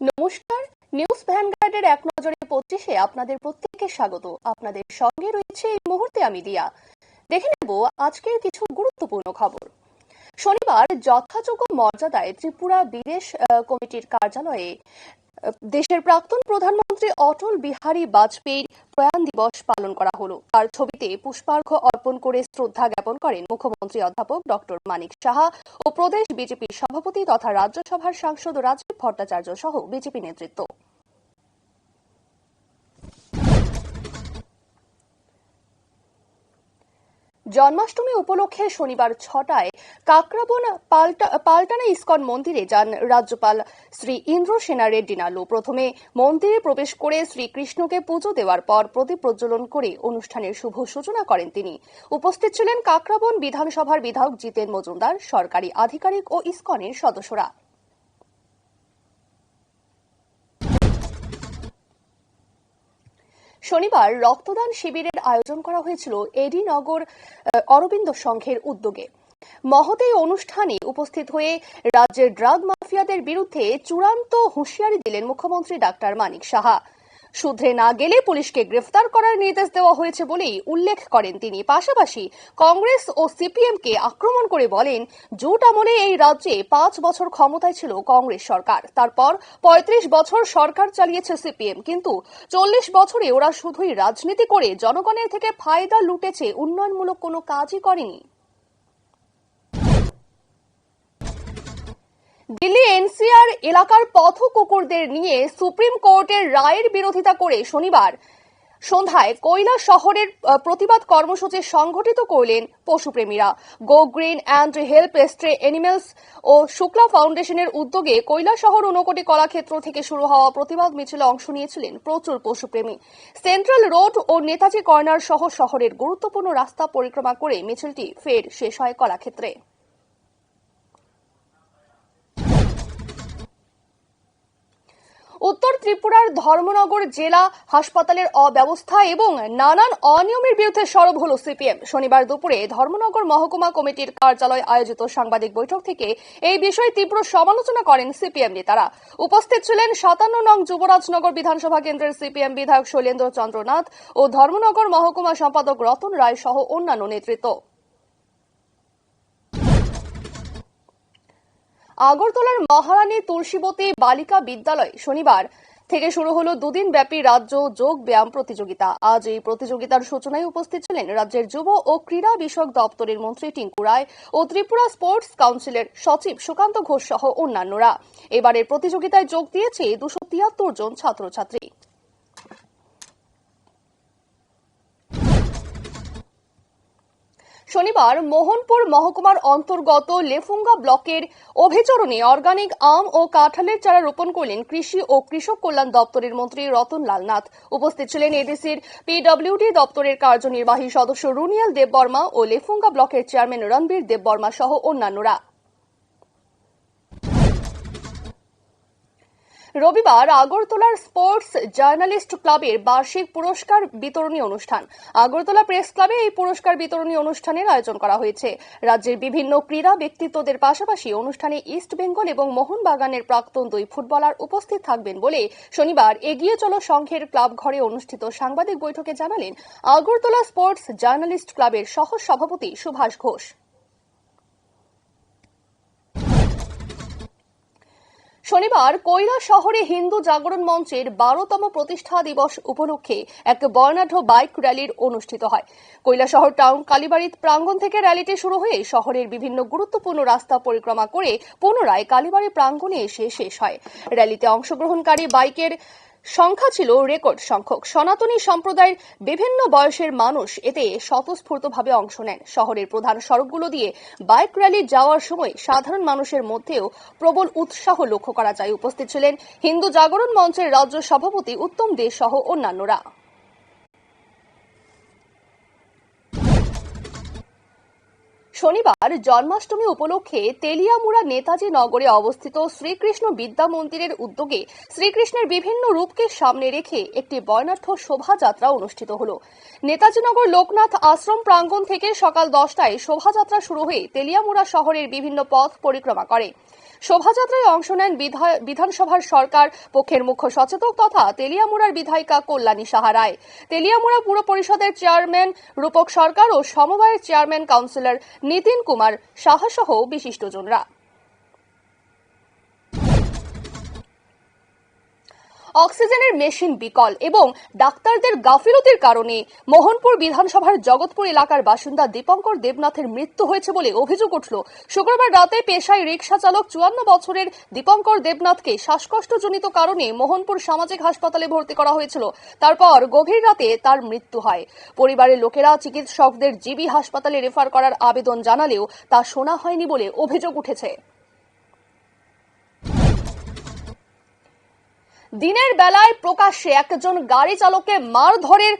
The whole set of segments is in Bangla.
নমস্কার, নিউজ ভ্যানগার্ডের এক নজরে পঁচিশে আপনাদের প্রত্যেককে স্বাগত। আপনাদের সঙ্গে রয়েছে এই মুহূর্তে আমি দিয়া দেখে নেব আজকের কিছু গুরুত্বপূর্ণ খবর। শনিবার যথাযোগ্য মর্যাদায় ত্রিপুরা বিদেশ কমিটির কার্যালয়ে দেশের প্রাক্তন প্রধানমন্ত্রী অটল বিহারী বাজপেয়ীর প্রয়াণ দিবস পালন করা হলো। তার ছবিতে পুষ্পার্ঘ অর্পণ করে শ্রদ্ধা জ্ঞাপন করেন মুখ্যমন্ত্রী অধ্যাপক ডক্টর মানিক সাহা ও প্রদেশ বিজেপির সভাপতি তথা রাজ্যসভার সাংসদ রাজীব ভট্টাচার্য সহ বিজেপি নেতৃত্ব। জন্মাষ্টমী উপলক্ষে শনিবার ছটায় কাকরাবন পাল্টা- পাল্টানা ইস্কন মন্দিরে যান রাজ্যপাল শ্রী ইন্দ্র সেনা রেড্ডি নালু। প্রথমে মন্দিরে প্রবেশ করে শ্রীকৃষ্ণকে পুজো দেওয়ার পর প্রদীপ প্রজ্বলন করে অনুষ্ঠানের শুভ সূচনা করেন তিনি। উপস্থিত ছিলেন কাকরাবন বিধানসভার বিধায়ক জিতেন মজুমদার, সরকারি আধিকারিক ও ইস্কনের সদস্যরা। শনিবার রক্তদান শিবিরের আয়োজন করা হয়েছিল এডিনগর অরবিন্দ সংঘের উদ্যোগে। মহতে অনুষ্ঠানে উপস্থিত হয়ে রাজ্যের ড্রাগ মাফিয়াদের বিরুদ্ধে চূড়ান্ত হুঁশিয়ারি দিলেন মুখ্যমন্ত্রী ডাক্তার মানিক সাহা। শুধরে না গেলে পুলিশকে গ্রেফতার করার নির্দেশ দেওয়া হয়েছে বলেই উল্লেখ করেন তিনি। পাশাপাশি কংগ্রেস ও সিপিএম কে আক্রমণ করে বলেন, জোট আমলে এই রাজ্যে পাঁচ বছর ক্ষমতায় ছিল কংগ্রেস সরকার। তারপর পঁয়ত্রিশ বছর সরকার চালিয়েছে সিপিএম। কিন্তু চল্লিশ বছরে ওরা শুধুই রাজনীতি করে জনগণের থেকে ফায়দা লুটেছে, উন্নয়নমূলক কোনো কাজই করেনি। দিল্লি এনসিআর এলাকার পথ কুকুরদের নিয়ে সুপ্রিম কোর্টের রায়ের বিরোধিতা করে শনিবার সন্ধ্যায় কৈলা শহরের প্রতিবাদ কর্মসূচি সংগঠিত করলেন পশুপ্রেমীরা। Go Green and Help Stray Animals ও শুক্লা ফাউন্ডেশনের উদ্যোগে কৈলা শহর ঊনকোটি কলাক্ষেত্র থেকে শুরু হওয়া প্রতিবাদ মিছিলে অংশ নিয়েছিলেন প্রচুর পশুপ্রেমী। সেন্ট্রাল রোড ও নেতাজি কর্নার সহ শহরের গুরুত্বপূর্ণ রাস্তা পরিক্রমা করে মিছিলটি ফের শেষ হয় কলাক্ষেত্রে। ত্রিপুরার ধর্মনগর জেলা হাসপাতালের অব্যবস্থা এবং নানান অনিয়মের বিরুদ্ধে সরব হল সিপিএম। শনিবার দুপুরে ধর্মনগর মহকুমা কমিটির কার্যালয় আয়োজিত সাংবাদিক বৈঠক থেকে এই বিষয়ে তীব্র সমালোচনা করেন সিপিএম নেতারা। উপস্থিত ছিলেন সাতান্ন নং যুবরাজনগর বিধানসভা কেন্দ্রের সিপিএম বিধায়ক শৈলেন্দ্র চন্দ্রনাথ ও ধর্মনগর মহকুমা সম্পাদক রতন রায় সহ অন্যান্য নেতৃত্ব। আগরতলার মহারানী তুলসীবতী বালিকা বিদ্যালয় শনিবার থেকে শুরু হলো দুদিন ব্যাপী রাজ্য যোগ ব্যায়াম প্রতিযোগিতা। আজ এই প্রতিযোগিতার সূচনায় উপস্থিত ছিলেন রাজ্যের যুব ও ক্রীড়া বিষয়ক দপ্তরের মন্ত্রী টিঙ্কু রায় ও ত্রিপুরা স্পোর্টস কাউন্সিলের সচিব সুকান্ত ঘোষ সহ অন্যান্যরা। এবারের প্রতিযোগিতায় যোগ দিয়েছে দুশো তিয়াত্তর জন ছাত্রছাত্রী। শনিবার মোহনপুর মহকুমার অন্তর্গত লেফুঙ্গা ব্লকের অভিচরণে অর্গানিক আম ও কাঁঠালের চারা রোপণ করলেন কৃষি ও কৃষক কল্যাণ দপ্তরের মন্ত্রী রতন লাল নাথ। উপস্থিত ছিলেন এডিসির পিডব্লিউডি দপ্তরের কার্যনির্বাহী সদস্য রুনিয়াল দেববর্মা ও লেফুঙ্গা ব্লকের চেয়ারম্যান রণবীর দেববর্মা সহ অন্যান্যরা। রবিবার আগরতলার স্পোর্টস জার্নালিস্ট ক্লাবের বার্ষিক পুরস্কার বিতরণী অনুষ্ঠান। আগরতলা প্রেস ক্লাবে এই পুরস্কার বিতরণী অনুষ্ঠানের আয়োজন করা হয়েছে। রাজ্যের বিভিন্ন ক্রীড়া ব্যক্তিত্বদের পাশাপাশি অনুষ্ঠানে ইস্ট বেঙ্গল এবং মোহনবাগানের প্রাক্তন দুই ফুটবলার উপস্থিত থাকবেন বলে শনিবার এগিয়ে চলো সংঘের ক্লাব ঘরে অনুষ্ঠিত সাংবাদিক বৈঠকে জানালেন আগরতলা স্পোর্টস জার্নালিস্ট ক্লাবের সহ সভাপতি সুভাষ ঘোষ। শনিবার কৈলা শহরে হিন্দু জাগরণ মঞ্চের বারোতম প্রতিষ্ঠা দিবস উপলক্ষে এক বর্ণাঢ্য বাইক র্যালির অনুষ্ঠিত হয়। কৈলা শহর টাউন কালীবাড়ির প্রাঙ্গণ থেকে র্যালিটি শুরু হয়ে শহরের বিভিন্ন গুরুত্বপূর্ণ রাস্তা পরিক্রমা করে পুনরায় কালীবাড়ি প্রাঙ্গণে এসে শেষ হয়। র্যালিতে অংশগ্রহণকারী বাইকের সংখ্যা ছিল রেকর্ড সংখ্যক। সনাতনী সম্প্রদায়ের বিভিন্ন বয়সের মানুষ এতে স্বতঃস্ফূর্তভাবে অংশ নেন। শহরের প্রধান সড়কগুলো দিয়ে বাইক র্যালি যাওয়ার সময় সাধারণ মানুষের মধ্যেও প্রবল উৎসাহ লক্ষ্য করা যায়। উপস্থিত ছিলেন হিন্দু জাগরণ মঞ্চের রাজ্য সভাপতি উত্তম দে সহ অন্যান্যরা। শনিবার জন্মাষ্টমী উপলক্ষে তেলিয়ামুড়া নেতাজি নগরে অবস্থিত শ্রীকৃষ্ণ বিদ্যা মন্দিরের উদ্যোগে শ্রীকৃষ্ণের বিভিন্ন রূপকে সামনে রেখে একটি বর্ণাঢ্য শোভাযাত্রা অনুষ্ঠিত হল। নেতাজিনগর লোকনাথ আশ্রম প্রাঙ্গণ থেকে সকাল দশটায় শোভাযাত্রা শুরু হয়ে তেলিয়ামুড়া শহরের বিভিন্ন পথ পরিক্রমা করে। শোভাযাত্রায় অংশ নেন বিধা- বিধানসভার সরকার পক্ষের মুখ্য সচেতক তথা তেলিয়ামুড়ার বিধায়িকা কল্যাণী সাহারায় তেলিয়ামুড়া পুর পরিষদের চেয়ারম্যান রূপক সরকার ও সমবায়ের চেয়ারম্যান কাউন্সিলর নীতিন কুমার সাহা সহ বিশিষ্টজনরা। অক্সিজেনের মেশিন বিকল এবং ডাক্তারদের গাফিলতির কারণে মোহনপুর বিধানসভার জগৎপুর এলাকার বাসিন্দা দীপঙ্কর দেবনাথের মৃত্যু হয়েছে বলে অভিযোগ উঠল। শুক্রবার রাতে পেশায় রিক্সা চালক চুয়ান্ন বছরের দীপঙ্কর দেবনাথকে শ্বাসকষ্টজনিত কারণে মোহনপুর সামাজিক হাসপাতালে ভর্তি করা হয়েছিল। তারপর গভীর রাতে তার মৃত্যু হয়। পরিবারের লোকেরা চিকিৎসকদের জিবি হাসপাতালে রেফার করার আবেদন জানালেও তা শোনা হয়নি বলে অভিযোগ উঠেছে। দিনের বেলায় প্রকাশ্যে একজন গাড়ি চালককে মারধরের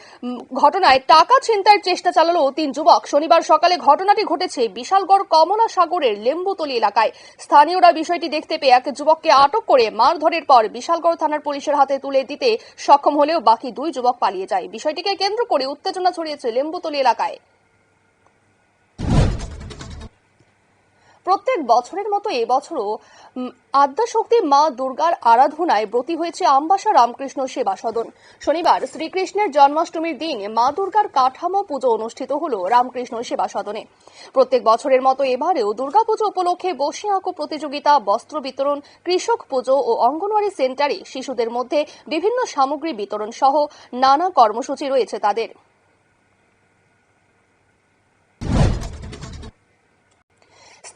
ঘটনায় টাকা ছিনতাইয়ের চেষ্টা চালালো তিন যুবক। শনিবার সকালে ঘটনাটি ঘটেছে বিশালগড় কমলা সাগরের লেম্বুতলি এলাকায়। স্থানীয়রা বিষয়টি দেখতে পেয়ে এক যুবককে আটক করে মারধরের পর বিশালগড় থানার পুলিশের হাতে তুলে দিতে সক্ষম হলেও বাকি দুই যুবক পালিয়ে যায়। বিষয়টিকে কেন্দ্র করে উত্তেজনা ছড়িয়েছে লেম্বুতলি এলাকায়। প্রত্যেক বছরের মতো এবছরও আদ্যাশক্তি মা দুর্গার আরাধনায় ব্রতী হয়েছে আমবাসা রামকৃষ্ণ সেবা সদন। শনিবার শ্রীকৃষ্ণের জন্মাষ্টমীর দিন মা দুর্গার কাঠামো পুজো অনুষ্ঠিত হল রামকৃষ্ণ সেবা সদনে। প্রত্যেক বছরের মতো এবারেও দুর্গাপুজো উপলক্ষে বসে আঁকো প্রতিযোগিতা, বস্ত্র বিতরণ, কৃষক পুজো ও অঙ্গনওয়াড়ি সেন্টারে শিশুদের মধ্যে বিভিন্ন সামগ্রী বিতরণ সহ নানা কর্মসূচি রয়েছে তাদের।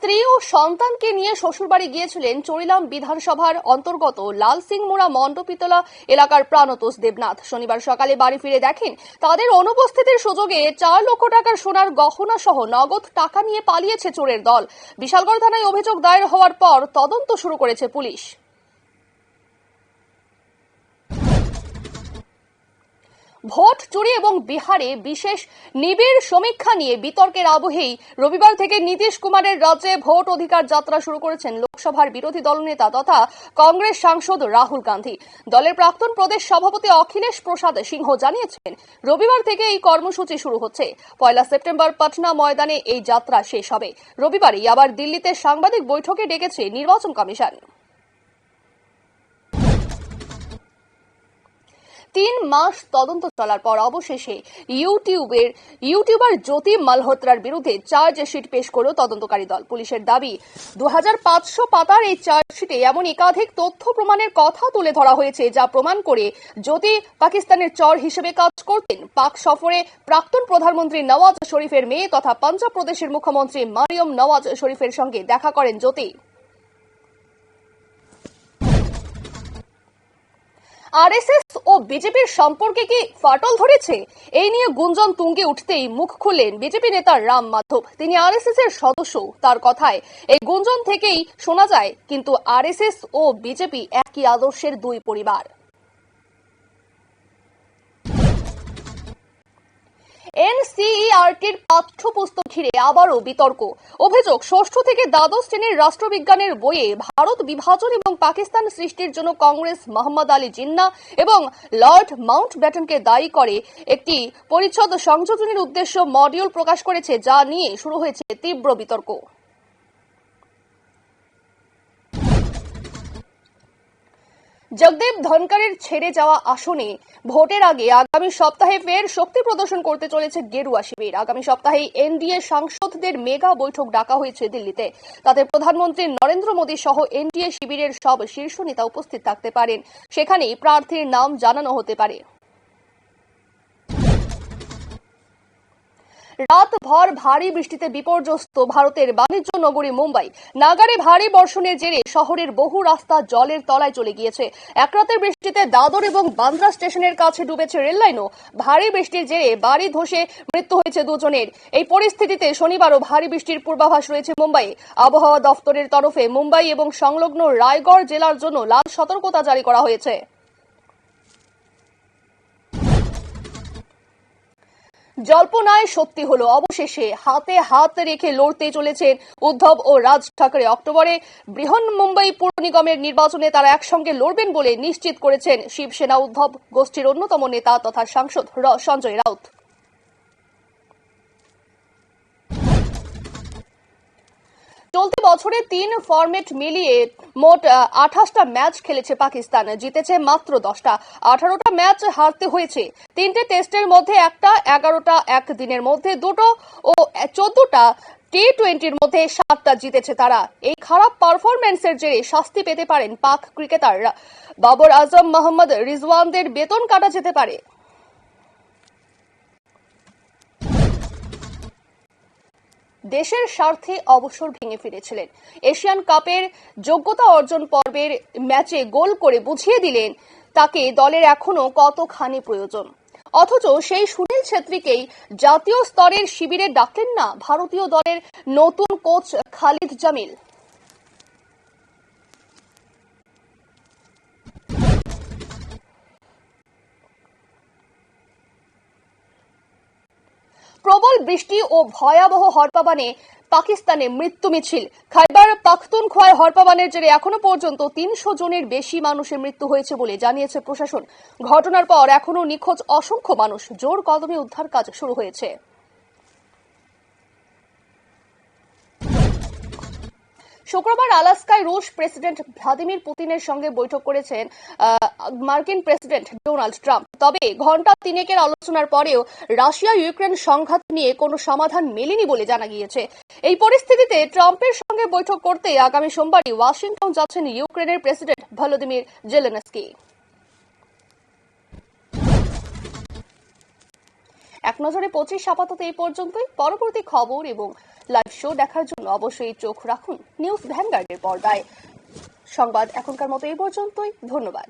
স্ত্রী ও সন্তানকে নিয়ে শ্বশুরবাড়ি গিয়েছিলেন চরিলাম বিধানসভার অন্তর্গত লাল সিং মোড়া মণ্ডপিতলা এলাকার প্রাণতোষ দেবনাথ। শনিবার সকালে বাড়ি ফিরে দেখেন, তাদের অনুপস্থিতির সুযোগে চার লক্ষ টাকার সোনার গহনা সহ নগদ টাকা নিয়ে পালিয়েছে চোরের দল। বিশালগড় থানায় অভিযোগ দায়ের হওয়ার পর তদন্ত শুরু করেছে পুলিশ। ভোট চুরি এবং বিহারে বিশেষ নিবিড় সমীক্ষা নিয়ে বিতর্কের আবহেই রবিবার থেকে নীতিশ কুমারের রাজ্যে ভোট অধিকার যাত্রা শুরু করেছেন লোকসভার বিরোধী দলনেতা তথা কংগ্রেস সাংসদ রাহুল গান্ধী। দলের প্রাক্তন প্রদেশ সভাপতি অখিলেশ প্রসাদ সিংহ জানিয়েছেন, রবিবার থেকে এই কর্মসূচি শুরু হচ্ছে। পয়লা সেপ্টেম্বর পাটনা ময়দানে এই যাত্রা শেষ হবে। রবিবারই আবার দিল্লিতে সাংবাদিক বৈঠকে ডেকেছে নির্বাচন কমিশন। তিন মাস তদন্ত চলার পর অবশেষে ইউটিউবের, ইউটিউবার জ্যোতি মালহোত্রার বিরুদ্ধে চার্জশিট পেশ করল তদন্তকারী দল। পুলিশের দাবি দু হাজার পাঁচশো পাতার এই চার্জশিটে এমন একাধিক তথ্য প্রমাণের কথা তুলে ধরা হয়েছে যা প্রমাণ করে জ্যোতি পাকিস্তানের চর হিসেবে কাজ করতেন। পাক সফরে প্রাক্তন প্রধানমন্ত্রী নওয়াজ শরীফের মেয়ে তথা পাঞ্জাব প্রদেশের মুখ্যমন্ত্রী মারিয়ম নওয়াজ শরীফের সঙ্গে দেখা করেন জ্যোতি। আরএসএস ও বিজেপির সম্পর্কে কি ফাটল ধরেছে? এই নিয়ে গুঞ্জন তুঙ্গে উঠতেই মুখ খুললেন বিজেপি নেতা রাম মাধব। তিনি আরএসএস এর সদস্য, তার কথায়। এই গুঞ্জন থেকেই শোনা যায়, কিন্তু আরএসএস ও বিজেপি একই আদর্শের দুই পরিবার। এনসিইআরটির পাঠ্যপুস্তক ঘিরে আবারও বিতর্ক। অভিযোগ, ষষ্ঠ থেকে দ্বাদশ শ্রেণির রাষ্ট্রবিজ্ঞানের বইয়ে ভারত বিভাজন এবং পাকিস্তান সৃষ্টির জন্য কংগ্রেস মোহাম্মদ আলী জিন্না এবং লর্ড মাউন্ট ব্যাটনকে দায়ী করে একটি পরিচ্ছদ সংযোজনের উদ্দেশ্য মডিউল প্রকাশ করেছে, যা নিয়ে শুরু হয়েছে তীব্র বিতর্ক। জগদেব ধনকারের ছেড়ে যাওয়া আসনে ভোটের আগে আগামী সপ্তাহে ফের শক্তি প্রদর্শন করতে চলেছে গেরুয়া শিবির। আগামী সপ্তাহে এনডিএ সাংসদদের মেগা বৈঠক ডাকা হয়েছে দিল্লিতে। তাতে প্রধানমন্ত্রী নরেন্দ্র মোদী সহ এনডিএ শিবিরের সব শীর্ষ নেতা উপস্থিত থাকতে পারেন। সেখানেই প্রার্থীর নাম জানানো হতে পারে। রাত ভর ভারী বৃষ্টিতে বিপর্যস্ত ভারতের বাণিজ্য নগরী মুম্বাই। নাগারে ভারী বর্ষণের জেরে শহরের বহু রাস্তা জলের তলায় চলে গিয়েছে। একরাতের বৃষ্টিতে দাদর এবং বান্দ্রা স্টেশনের কাছে ডুবেছে রেললাইনও ভারী বৃষ্টির জেরে বাড়ি ধসে মৃত্যু হয়েছে দুজনের। এই পরিস্থিতিতে শনিবারও ভারী বৃষ্টির পূর্বাভাস রয়েছে মুম্বাইয়ে। আবহাওয়া দফতরের তরফে মুম্বাই এবং সংলগ্ন রায়গড় জেলার জন্য লাল সতর্কতা জারি করা হয়েছে। জল্পনায় সত্যি হলো অবশেষে। হাতে হাত রেখে লড়তে চলেছেন উদ্ধব ও রাজ ঠাকরে। অক্টোবরে বৃহন মুম্বাই পুর নিগমের নির্বাচনে তারা একসঙ্গে লড়বেন বলে নিশ্চিত করেছেন শিবসেনা উদ্ধব। গোষ্ঠীর অন্যতম নেতা তথা সাংসদ সঞ্জয় রাউত। চলতি বছরে তিন ফরম্যাট মিলিয়ে মোট আঠাশটা ম্যাচ খেলেছে পাকিস্তান। জিতেছে মাত্র দশটা। আঠারোটা ম্যাচ হারতে হয়েছে। তিনটে টেস্টের মধ্যে একটা, এগারোটা এক দিনের মধ্যে দুটো ও চোদ্দটা টি টোয়েন্টির মধ্যে সাতটা জিতেছে তারা। এই খারাপ পারফরম্যান্সের জেরে শাস্তি পেতে পারেন পাক ক্রিকেটাররা। বাবর আজম, মোহাম্মদ রিজওয়ানদের বেতন কাটা যেতে পারে। দেশের স্বার্থে অবসর ভেঙে ফিরেছিলেন। এশিয়ান কাপের যোগ্যতা অর্জন পর্বের ম্যাচে গোল করে বুঝিয়ে দিলেন তাকে দলের এখনও কতখানি প্রয়োজন। অথচ সেই সুনীল ছেত্রীকেই জাতীয় স্তরের শিবিরে ডাকলেন না ভারতীয় দলের নতুন কোচ খালিদ জামিল। প্রবল বৃষ্টি ও ভয়াবহ হরপাবানে পাকিস্তানে মৃত্যু মিছিল। খাইবার পাখতুনখোয়ায় হরপাবানের জেরে এখনও পর্যন্ত তিনশো জনের বেশি মানুষের মৃত্যু হয়েছে বলে জানিয়েছে প্রশাসন। ঘটনার পর এখনও নিখোঁজ অসংখ্য মানুষ। জোর কদমে উদ্ধার কাজ শুরু হয়েছে। শুক্রবার আলাস্কায় রুশ প্রেসিডেন্ট ভ্লাদিমির পুতিনের সঙ্গে বৈঠক করেছেন মার্কিন প্রেসিডেন্ট ডোনাল্ড ট্রাম্প। তবে ঘণ্টা তিনেকের আলোচনার পরেও রাশিয়া ইউক্রেন সংঘাত নিয়ে কোনো সমাধান মেলেনি বলে জানা গিয়েছে। এই পরিস্থিতিতে ট্রাম্পের সঙ্গে বৈঠক করতে আগামী সোমবারই ওয়াশিংটন যাচ্ছেন ইউক্রেনের প্রেসিডেন্ট ভলোদিমির জেলেনস্কি। এক নজরে পঁচিশ আপাতত এই পর্যন্তই। পরবর্তী খবর এবং লাইভ শো দেখার জন্য অবশ্যই চোখ রাখুন নিউজ ভ্যানগার্ডের পর্দায়। সংবাদ এখনকার মতো এই পর্যন্তই, ধন্যবাদ।